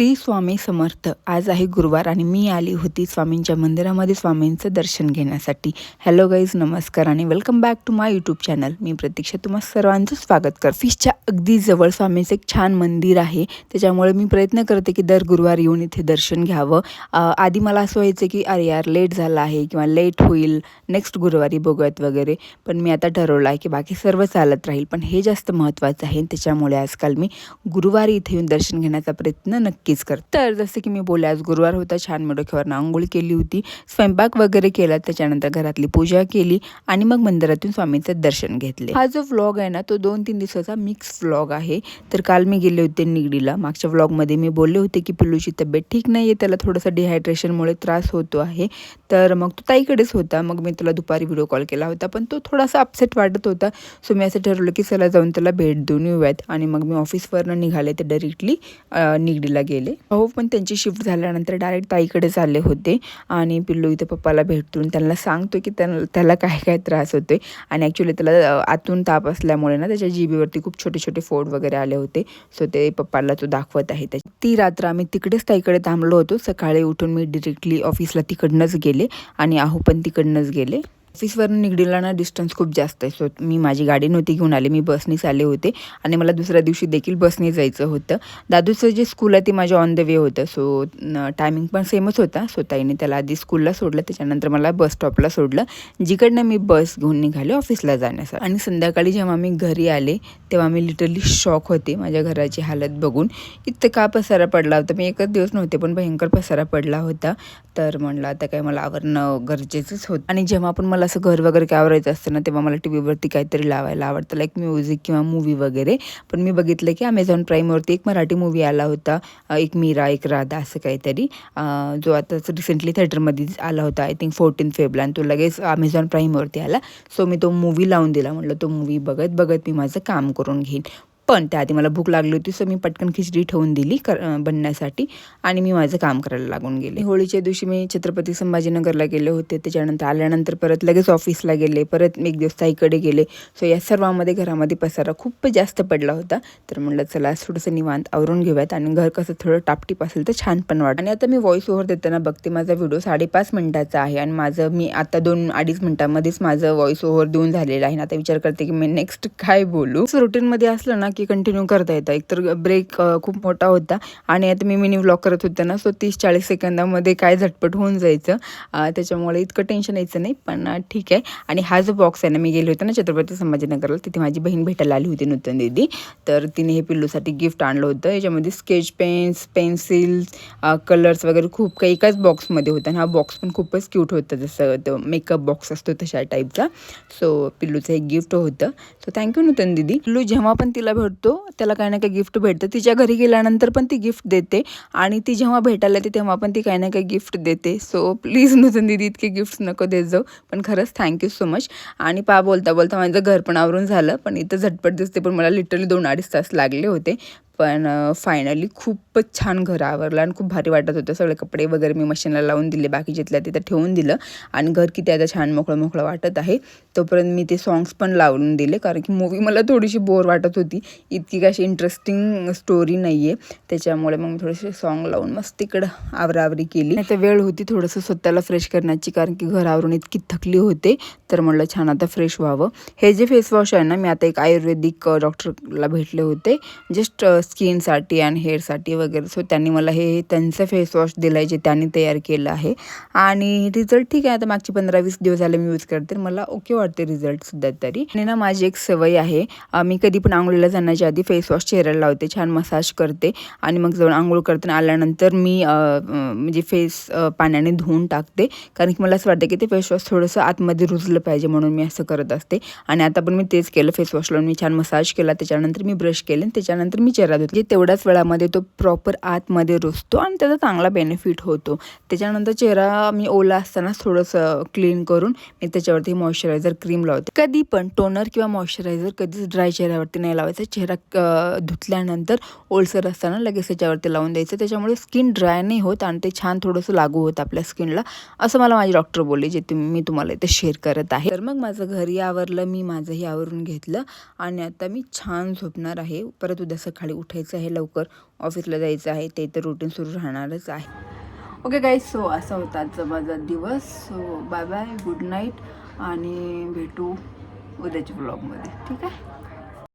श्री स्वामी समर्थ. आज आहे गुरुवार आणि मी आली होती स्वामींच्या मंदिरामध्ये स्वामींचं दर्शन घेण्यासाठी. हॅलो गाईज नमस्कार आणि welcome back to my YouTube channel मी प्रतीक्षा तुम्हा सर्वांचं स्वागत कर. फिशच्या अगदी जवळ स्वामींचं एक छान मंदिर आहे. त्याच्यामुळे मी प्रयत्न करते की दर गुरुवार येऊन इथे दर्शन घ्यावं. आधी मला असं व्हायचं की अरे यार लेट झाला आहे किंवा लेट होईल. नेक्स्ट गुरुवारी बघूयात वगैरे. पण मी आता ठरवलं आहे की बाकी सर्व चालत राहील. पण हे जास्त महत्त्वाचं आहे. त्याच्यामुळे आजकाल मी गुरुवारी इथे येऊन दर्शन घेण्याचा प्रयत्न नक्की नक्कीच कर तर जसं की मी बोलले आज गुरुवार होता छान मी आंघोळ केली होती स्वयंपाक वगैरे केला त्याच्यानंतर घरातली पूजा केली आणि मग मंदिरातून स्वामींचं दर्शन घेतले. हा जो व्लॉग आहे ना तो दोन तीन दिवसाचा मिक्स व्लॉग आहे. तर काल मी गेले होते निगडीला. मागच्या व्लॉगमध्ये मी बोलले होते की पिल्लूची तब्येत ठीक नाही आहे त्याला थोडंसं डिहायड्रेशनमुळे त्रास होतो आहे. तर मग तो ताईकडेच होता. मग मी तुला दुपारी व्हिडिओ कॉल केला होता. पण तो थोडासा अपसेट वाटत होता. सो मी असं ठरवलं की चला जाऊन त्याला भेट देऊन येऊयात. आणि मग मी ऑफिसवरनं निघाले ते डायरेक्टली निगडीला गेले. अहो पण त्यांची शिफ्ट झाल्यानंतर डायरेक्ट ताईकडे चालले होते आणि पिल्लू इथे पप्पाला भेटून त्यांना सांगतो की त्यांना त्याला काय काय त्रास होतोय. आणि ॲक्च्युली त्याला आतून ताप असल्यामुळे ना त्याच्या जीबीवरती खूप छोटे छोटे फोड वगैरे आले होते. सो ते पप्पाला तो दाखवत आहे. त्याची ती रात्र आम्ही तिकडेच ताईकडे थांबलो होतो. सकाळी उठून मी डिरेक्टली ऑफिसला तिकडनंच गेले आणि आहो पण तिकडनंच गेले. ऑफिसवरून निगडीला ना डिस्टन्स खूप जास्त आहे. सो मी माझी गाडी नव्हती घेऊन आले मी बसनीच आले होते आणि मला दुसऱ्या दिवशी देखील बसने जायचं होतं. दादूचं जे स्कूल आहे ते माझ्या ऑन द वे होतं. सो टायमिंग पण सेमच होता. सो ताईने त्याला आधी स्कूलला सोडलं त्याच्यानंतर मला बस स्टॉपला सोडलं जिकडनं मी बस घेऊन निघाले ऑफिसला जाण्यासाठी. आणि संध्याकाळी जेव्हा मी घरी आले तेव्हा मी लिटरली शॉक होते. माझ्या घराची हालत बघून. इतका का पसारा पडला होता? मी एकच दिवस नव्हते पण भयंकर पसारा पडला होता. तर म्हणलं आता काय मला आवरणं गरजेचंच होतं. आणि जेव्हा पण मला असं घर वगैरे काय आवरायचं असतं ना तेव्हा मला टी व्हीवरती काहीतरी लावायला आवडतं लाईक म्युझिक किंवा मूवी वगैरे. पण मी बघितलं की अमेझॉन प्राईमवरती एक मराठी मूवी आला होता एक मीरा एक राधा असं काहीतरी. जो आता रिसेंटली थिएटरमध्ये आला होता आय थिंक फोर्टीन फेबला आणि तो लगेच अमेझॉन प्राईमवरती आला. सो मी तो मूवी लावून दिला. म्हटलं तो मूवी बघत बघत मी माझं काम करून घेईन. पण त्याआधी मला भूक लागली होती सो मी पटकन खिचडी ठेवून दिली कर बनण्यासाठी आणि मी माझं काम करायला लागून गेले. होळीच्या दिवशी मी छत्रपती संभाजीनगरला गेले होते त्याच्यानंतर आल्यानंतर परत लगेच ऑफिसला गेले परत मी एक दिवस ताईकडे गेले. सो या सर्वामध्ये घरामध्ये पसारा खूप जास्त पडला होता. तर म्हटलं चला आज थोडंसं निवांत आवरून घेऊयात आणि घर कसं थोडं टापटीप असेल तर छान पण वाटत. आणि आता मी व्हॉइस ओव्हर देताना बघते माझा व्हिडिओ साडेपाच मिनिटाचा आहे आणि माझं मी आता दोन अडीच मिनिटांमध्येच माझं व्हॉइस ओव्हर देऊन झालेलं आहे. आता विचार करते की मी नेक्स्ट काय बोलू? रुटीनमध्ये असलं ना की कंटिन्यू करता येतं. एकतर ब्रेक खूप मोठा होता. आणि आता मी मिनी व्लॉग करत होते ना सो तीस चाळीस सेकंदामध्ये काय झटपट होऊन जायचं. त्याच्यामुळे इतकं टेन्शन यायचं नाही पण ठीक आहे. आणि हा जो बॉक्स आहे ना मी गेले होते ना छत्रपती संभाजीनगरला तिथे माझी बहीण भेटायला आली होती नूतन दीदी. तर तिने हे पिल्लूसाठी गिफ्ट आणलं होतं. याच्यामध्ये स्केच पेन्स पेन्सिल्स कलर्स वगैरे खूप काही एकाच बॉक्समध्ये होतं. आणि हा बॉक्स पण खूपच क्यूट होतं जसं तो मेकअप बॉक्स असतो तशा टाईपचा सो पिल्लूचं एक गिफ्ट होतं. सो थँक्यू नूतन दीदी. पिल्लू जेव्हा पण तिला भेटतो त्याला काही ना काही गिफ्ट भेटतं. तिच्या घरी गेल्यानंतर पण ती गिफ्ट देते आणि ती जेव्हा भेटायला येते तेव्हा पण ती काही ना काही गिफ्ट देते. सो प्लीज नूतन दीदी इतके गिफ्ट्स नको देत जाऊ. पण खरंच थँक्यू सो मच आणि पा बोलता बोलता माझं घर पण आवरून झालं. पण इथं झटपट दिसते पण मला लिटरली दोन अडीच तास लागले होते. पण फायनली खूपच छान घर आवरलं आणि खूप भारी वाटत होतं. सगळे कपडे वगैरे मी मशीनला लावून दिले बाकी जिथल्या तिथं ठेवून दिलं आणि घर किती आता छान मोकळं मोकळं वाटत आहे. तोपर्यंत मी ते सॉंग्स पण लावून दिले कारण की मूवी मला थोडीशी बोर वाटत होती. इतकी काही इंटरेस्टिंग स्टोरी नाही आहे त्याच्यामुळे मग मी थोडेसे सॉन्ग लावून मस्त तिकडं आवरावरी केली. आता वेळ होती थोडंसं स्वतःला फ्रेश करण्याची कारण की घर आवरून इतकी थकली होते. तर म्हणलं छान आता फ्रेश व्हावं. हे जे फेसवॉश आहे ना मी आता एक आयुर्वेदिक डॉक्टरला भेटले होते. जस्ट स्किनसाठी अँड हेअरसाठी वगैरे. सो त्यांनी मला हे त्यांचं फेस वॉश दिलं आहे जे त्यांनी तयार केलं आहे. आणि रिझल्ट ठीक आहे. आता मागचे पंधरा वीस दिवस झाले मी यूज करते. मला ओके वाटते रिझल्टसुद्धा तरी. आणि ना माझी एक सवय आहे. मी कधी पण आंघोळीला जाण्याच्या आधी फेस वॉश चेहऱ्याला लावते. छान मसाज करते. आणि मग जाऊन आंघोळ करताना आल्यानंतर मी म्हणजे फेस पाण्याने धुवून टाकते. कारण की मला असं वाटतं की ते फेस वॉश थोडंसं आतमध्ये रुजलं पाहिजे म्हणून मी असं करत असते. आणि आता पण मी तेच केलं. फेस वॉश लावून मी छान मसाज केला. त्याच्यानंतर मी ब्रश केले. आणि त्याच्यानंतर मी चेहरा जे तेवढ्याच वेळामध्ये तो प्रॉपर आतमध्ये रुजतो आणि त्याचा चांगला बेनिफिट होतो. त्याच्यानंतर चेहरा मी ओला असताना थोडंसं क्लीन करून मी त्याच्यावरती मॉइश्चरायझर क्रीम लावते. कधी पण टोनर किंवा मॉइश्चरायझर कधीच ड्राय चेहऱ्यावरती नाही लावायचं. चेहरा धुतल्यानंतर ओलसर असताना लगेच त्याच्यावरती लावून द्यायचं. त्याच्यामुळे स्किन ड्राय नाही होत आणि ते छान थोडंसं लागू होतं आपल्या स्किनला असं मला माझे डॉक्टर बोलले जे तुम्ही मी तुम्हाला इथे शेअर करत आहे. तर मग माझं घरी आवरलं मी माझंही आवरून घेतलं आणि आता मी छान झोपणार आहे. परत उद्या सकाळी उठ उठायचं आहे लवकर ऑफिसला जायचं आहे ते तर रुटीन सुरू राहणारच आहे. ओके गाईज सो असा होता आजचा माझा दिवस. So bye bye good night आणि भेटू उद्याच्या ब्लॉगमध्ये ठीक आहे?